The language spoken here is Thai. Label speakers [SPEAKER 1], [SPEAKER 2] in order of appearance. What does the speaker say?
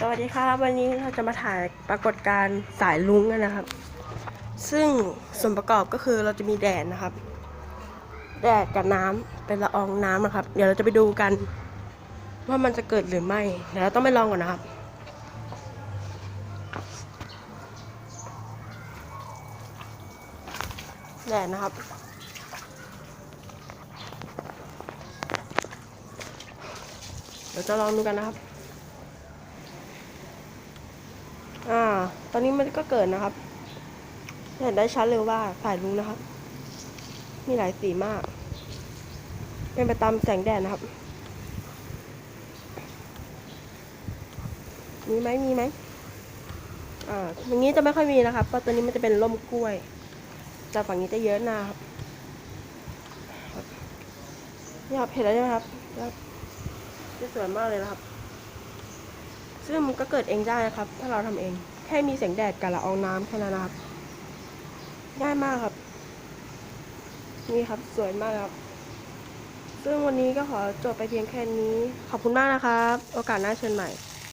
[SPEAKER 1] สวัสดีครับ วันนี้เราจะมาถ่ายปรากฏการณ์สายลุ้งกันนะครับ ซึ่งส่วนประกอบก็คือเราจะมีแดดนะครับ แดดกับน้ำเป็นละอองน้ำนะครับ เดี๋ยวเราจะไปดูกัน ว่ามันจะเกิดหรือไม่เดี๋ยวเราต้องไปลองก่อนนะครับแดดนะครับ เดี๋ยวจะลองดูกันนะครับ อ่า ตอนนี้มันก็เกิดนะครับ เห็นได้ชัดเลยว่าสายลุงนะครับ มีหลายสีมาก เป็นไปตามแสงแดดนะครับ มีไหมมีไหมอ่าอย่างนี้จะไม่ค่อยมีนะครับเพราะตัวนี้มันจะเป็นร่มกล้วย แต่ฝั่งนี้จะเยอะหนาครับนี่ครับเห็นแล้วใช่ไหมครับจะสวยมากเลยนะครับ ซึ่งมันก็เกิดเองได้นะครับ ถ้าเราทำเอง ค่มีแสงแดดกับละอองน้ำแค่นั้นนะครับ ง่ายมากครับ นี่ครับสวยมากครับ ซึ่งวันนี้ก็ขอจบไปเพียงแค่นี้ ขอบคุณมากนะครับ โอกาสหน้าเชิญใหม่